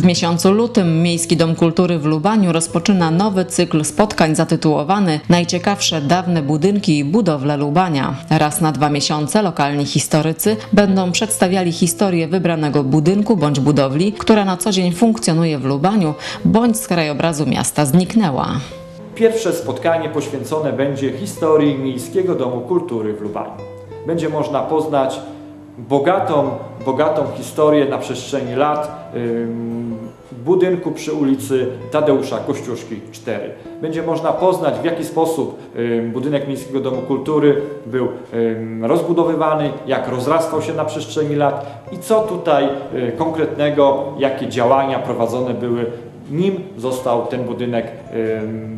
W miesiącu lutym Miejski Dom Kultury w Lubaniu rozpoczyna nowy cykl spotkań zatytułowany Najciekawsze dawne budynki i budowle Lubania. Raz na dwa miesiące lokalni historycy będą przedstawiali historię wybranego budynku bądź budowli, która na co dzień funkcjonuje w Lubaniu bądź z krajobrazu miasta zniknęła. Pierwsze spotkanie poświęcone będzie historii Miejskiego Domu Kultury w Lubaniu. Będzie można poznać bogatą, bogatą historię na przestrzeni lat budynku przy ulicy Tadeusza Kościuszki 4. Będzie można poznać w jaki sposób budynek Miejskiego Domu Kultury był rozbudowywany, jak rozrastał się na przestrzeni lat i co tutaj y, konkretnego, jakie działania prowadzone były nim został ten budynek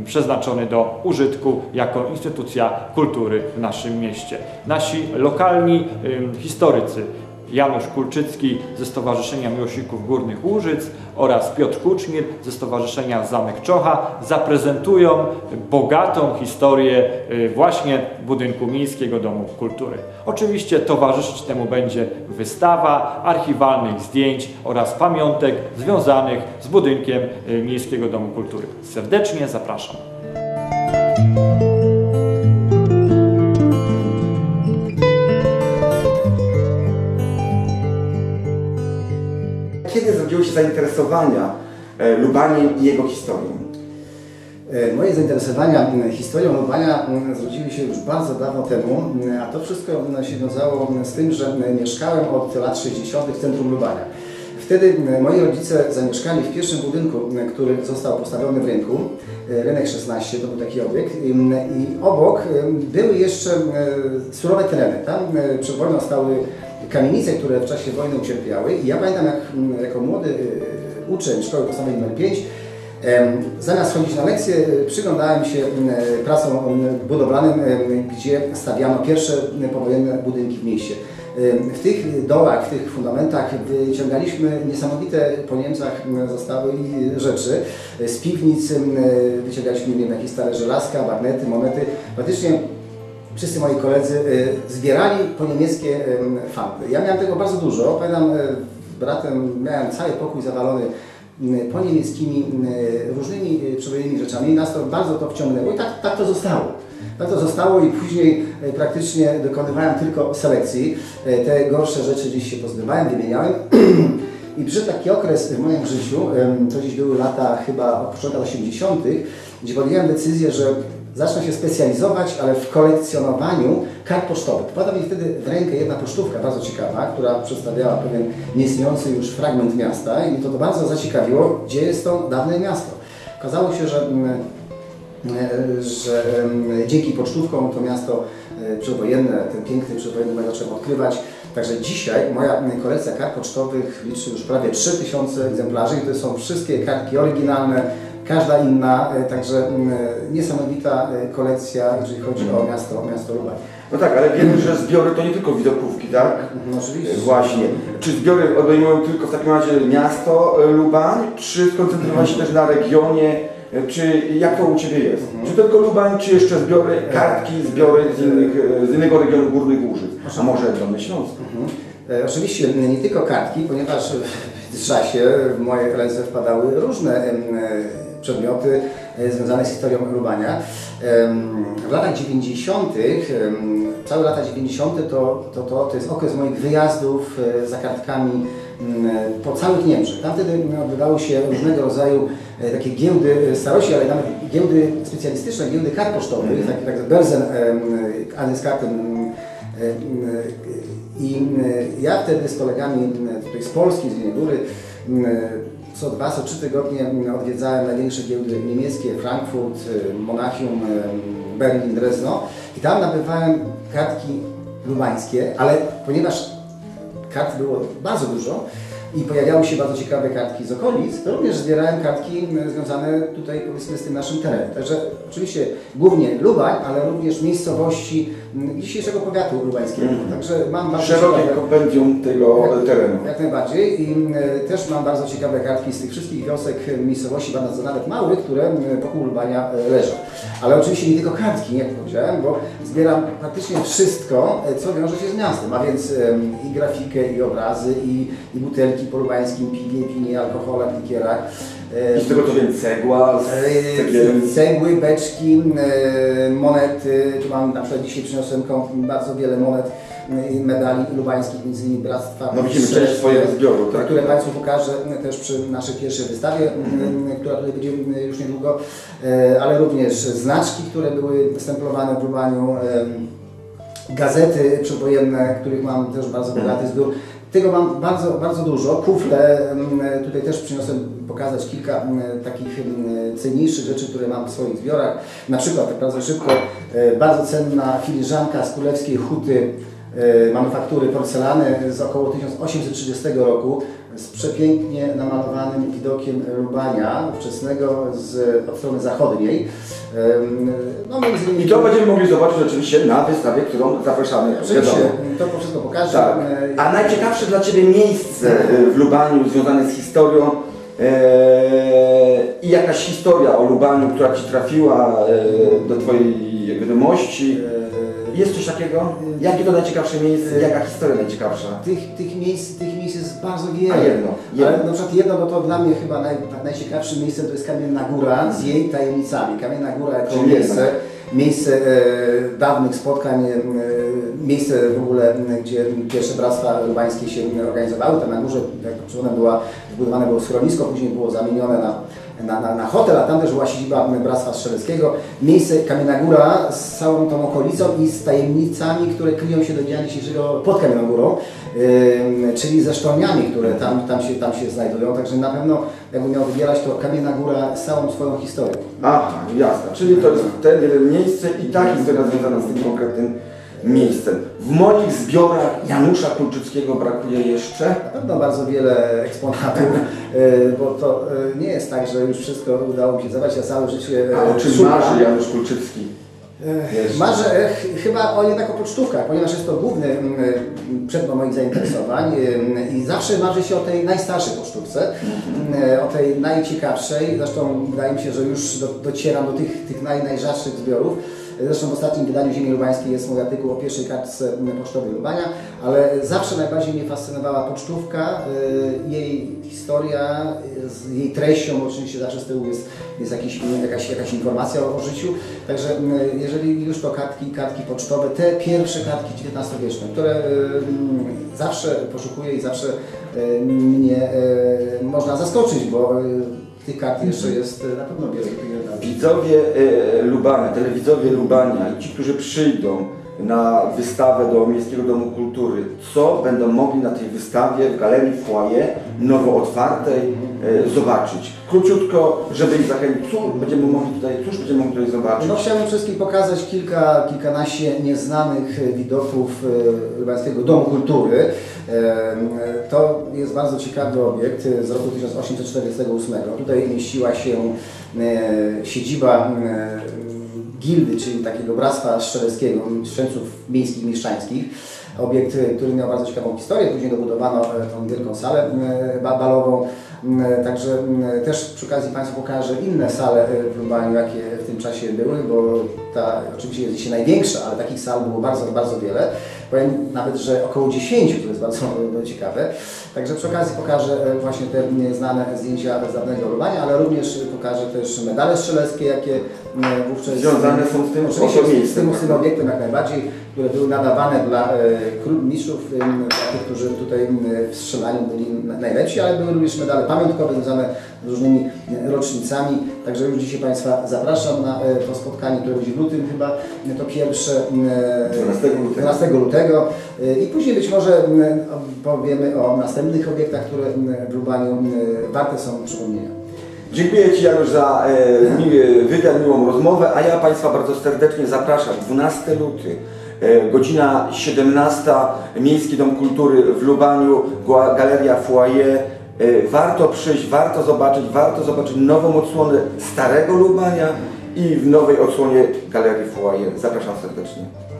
przeznaczony do użytku jako instytucja kultury w naszym mieście. Nasi lokalni historycy Janusz Kulczycki ze Stowarzyszenia Miłośników Górnych Łużyc oraz Piotr Kuczmir ze Stowarzyszenia Zamek Czocha zaprezentują bogatą historię y, właśnie budynku Miejskiego Domu Kultury. Oczywiście towarzyszyć temu będzie wystawa archiwalnych zdjęć oraz pamiątek związanych z budynkiem y, Miejskiego Domu Kultury. Serdecznie zapraszam. Kiedy zrodziło się zainteresowania e, Lubaniem i jego historią? E, Moje zainteresowania historią Lubania zrodziły się już bardzo dawno temu, a to wszystko się wiązało z tym, że mieszkałem od lat 60. w centrum Lubania. Wtedy moi rodzice zamieszkali w pierwszym budynku, który został postawiony w rynku, e, Rynek 16 to był taki obiekt i obok były jeszcze surowe tereny. Tam przed wojną stały kamienice, które w czasie wojny ucierpiały i ja pamiętam jak m, jako młody e, uczeń szkoły podstawowej nr 5 Em, Zamiast chodzić na lekcje, e, przyglądałem się m, pracom m, budowlanym, gdzie stawiano pierwsze powojenne budynki w mieście. W tych dołach, w tych fundamentach wyciągaliśmy niesamowite po Niemcach zostały rzeczy. Z piwnic m, wyciągaliśmy nie wiem, jakieś stare żelazka, bagnety, monety. Praktycznie wszyscy moi koledzy e, zbierali po niemieckie em, fanty. Ja miałem tego bardzo dużo. Pamiętam, z bratem miałem cały pokój zawalony po niemieckimi różnymi przywojennymi rzeczami. Nas to bardzo to wciągnęło i tak, tak to zostało. Tak to zostało i później praktycznie dokonywałem tylko selekcji. Te gorsze rzeczy gdzieś się pozbywałem, wymieniałem. I przyszedł taki okres w moim życiu, to gdzieś były lata chyba od początku lat 80., gdzie podjąłem decyzję, że zacznę się specjalizować, ale w kolekcjonowaniu kart pocztowych. Wpadła mi wtedy w rękę jedna pocztówka bardzo ciekawa, która przedstawiała pewien nieistniejący już fragment miasta i mnie to bardzo zaciekawiło, gdzie jest to dawne miasto. Okazało się, że mm, e, że em, dzięki pocztówkom to miasto e, przedwojenne, ten piękny przedwojenny mega trzeba odkrywać. Także dzisiaj moja m, kolekcja kart pocztowych liczy już prawie 3000 egzemplarzy i to są wszystkie kartki oryginalne, każda inna, e, także m, niesamowita e, kolekcja, jeżeli chodzi o miasto, o miasto Lubań. No tak, ale wiemy, że zbiory to nie tylko widokówki, tak? No oczywiście. Właśnie. Czy zbiory obejmują tylko w takim razie miasto e, Lubań, czy skoncentrować się też na regionie, e, czy jak to u Ciebie jest? Czy tylko Lubań, czy jeszcze zbiory, kartki, zbiory z, innych, e, z innego regionu Górnych Łużyc? A może Dolny Śląsk? E, Oczywiście nie tylko kartki, ponieważ w czasie w moje ręce wpadały różne e, przedmioty e, związane z historią Lubania. W latach 90., em, całe lata 90. To, to, to, to jest okres moich wyjazdów e, za kartkami po całych Niemczech. Tam wtedy odbywały się różnego rodzaju e, takie giełdy e, starości, ale nawet giełdy specjalistyczne, giełdy kart pocztowych, takie tak Berzen, Adreskarten, i e, ja wtedy z kolegami m, tutaj z Polski, z m, co dwa, co trzy tygodnie odwiedzałem największe giełdy niemieckie, Frankfurt, e, Monachium, e, Berlin, Drezno i tam nabywałem kartki lubańskie, ale ponieważ kart było bardzo dużo i pojawiały się bardzo ciekawe kartki z okolic, to również zbierałem kartki związane tutaj powiedzmy z tym naszym terenem. Także oczywiście głównie Lubań, ale również miejscowości dzisiejszego powiatu lubańskiego. Także mam bardzo Szerokie ciekawe- kompendium tego terenu. jak najbardziej i też mam bardzo ciekawe kartki z tych wszystkich wiosek, miejscowości, bardzo nawet małych, które wokół Lubania e, leżą. Ale oczywiście nie tylko kartki, jak powiedziałem, bo zbieram praktycznie wszystko, e, co wiąże się z miastem, a więc i grafikę, i obrazy, i, i butelki po lubańskim piwie, winie, alkoholach, likierach. E, I z tego co wiem, cegła, z. E, Cegły, beczki, e, monety. Tu mam na przykład dzisiaj przyniosłem bardzo wiele monet i medali lubańskich, między innymi Bractwa. No widzimy część swojego zbioru, tak? Które Państwu pokażę też przy naszej pierwszej wystawie, m, która tutaj będzie już niedługo, ale również znaczki, które były stemplowane w Lubaniu, gazety przedwojenne, których mam też bardzo bogaty zbiór. Tego mam bardzo, bardzo dużo. Kufle, tutaj też przyniosłem pokazać kilka takich cenniejszych rzeczy, które mam w swoich zbiorach. Na przykład, tak bardzo szybko, e, bardzo cenna filiżanka z Królewskiej Huty e, manufaktury porcelany z około 1830 roku z przepięknie namalowanym widokiem Lubania ówczesnego z, od strony zachodniej. No, między innymi I to będziemy mogli zobaczyć oczywiście na wystawie, którą zapraszamy. Oczywiście. To wszystko pokażę. Tak. A najciekawsze dla Ciebie miejsce e, w Lubaniu związane z historią e, i jakaś historia o Lubaniu, która Ci trafiła e, do Twojej wiadomości. Jest coś takiego? Jakie to najciekawsze miejsce? Jaka historia najciekawsza? Tych, tych, miejsc, tych miejsc jest bardzo wiele. A jedno, jedno. Ale na przykład jedno, bo to dla mnie chyba naj, najciekawszym miejscem to jest Kamienna Góra z jej tajemnicami. Kamienna Góra jako Czyli miejsce, jednak. Miejsce e, dawnych spotkań, e, miejsce w ogóle, gdzie pierwsze bractwa lubańskie się organizowały. Tam na górze, jak przypomnę, była zbudowane było schronisko, później było zamienione na na, na, na hotel, a tam też była siedziba Bractwa Strzeleckiego. Miejsce Kamienna Góra z całą tą okolicą i z tajemnicami, które kryją się do dnia dzisiejszego pod Kamienną Górą, ym, czyli ze sztormiami, które tam, tam, się, tam się znajdują. Także na pewno, jakbym miał wybierać, to Kamienna Góra z całą swoją historią. Aha, jasne. Czyli to jest ten jeden miejsce i ta historia związana z tym konkretnym miejscem. W moich zbiorach Janusza Kulczyckiego brakuje jeszcze. Na pewno bardzo wiele eksponatów, y, bo to y, nie jest tak, że już wszystko udało mi się zabrać. Ja całe życie y, A o czym szukam. marzy Janusz Kulczycki? Jeszcze. Marzę e, ch- chyba o jednak o pocztówkach, ponieważ jest to główny mm, przedmiot moich zainteresowań i zawsze marzy się o tej najstarszej pocztówce, mm, o tej najciekawszej. Zresztą wydaje mi się, że już do, docieram do tych, tych naj, najrzadszych zbiorów. Zresztą w ostatnim wydaniu Ziemi Lubańskiej jest mój artykuł o pierwszej kartce mm, pocztowej Lubania, ale zawsze najbardziej mnie fascynowała pocztówka, y, jej historia, z jej treścią, oczywiście zawsze z tyłu jest, jest jakiś, jakaś, jakaś informacja o, o życiu. Także mm, jeżeli już to kartki, kartki pocztowe, te pierwsze kartki XIX-wieczne, które y, zawsze poszukuję i zawsze y, mnie można zaskoczyć, bo tych kart jeszcze jest y, na pewno wiele. Widzowie e, Lubania, telewidzowie Lubania i ci, którzy przyjdą na wystawę do Miejskiego Domu Kultury, co będą mogli na tej wystawie w Galerii Foyer nowo otwartej e, zobaczyć? Króciutko, żeby ich zachęcić, co będziemy mogli tutaj, cóż będziemy mogli tutaj zobaczyć? No, chciałbym wszystkim pokazać kilka, kilkanaście nieznanych e, widoków e, Lubańskiego Domu Kultury. To jest bardzo ciekawy obiekt z roku 1848. Tutaj mieściła się siedziba gildy, czyli takiego bractwa strzeleckiego, strzelców miejskich, mieszczańskich. Obiekt, e, który miał bardzo ciekawą historię, później dobudowano e, tą wielką salę e, ba- balową. Mm, Także mm, też przy okazji Państwu pokażę inne sale e, w Lubaniu, jakie w tym czasie były, bo ta oczywiście jest dzisiaj największa, ale takich sal było bardzo, bardzo wiele. Powiem nawet, że około 10, to jest bardzo e, ciekawe. Także przy okazji pokażę e, właśnie te znane zdjęcia z dawnego Lubania, ale również pokażę też medale strzeleckie, jakie e, wówczas Związane są z tym Oczywiście z miejscem, tym, z tym obiektem jak najbardziej, które były nadawane dla e, mistrzów, e, takich, którzy tutaj w strzelaniu byli na- najlepsi, ale były również medale pamiątkowe związane z różnymi e, rocznicami. Także już dzisiaj Państwa zapraszam na e, to spotkanie, które będzie w lutym chyba, e, to pierwsze e, 12 lutego. 12 lutego E, i później być może powiemy o następnych obiektach, które w Lubaniu warte są przypomnienia. Dziękuję Ci Janusz za e, miły wywiad, miłą rozmowę, a ja Państwa bardzo serdecznie zapraszam. 12 luty, e, godzina 17, Miejski Dom Kultury w Lubaniu, Galeria Foyer. E, warto przyjść, warto zobaczyć, warto zobaczyć nową odsłonę starego Lubania i w nowej odsłonie Galerii Foyer. Zapraszam serdecznie.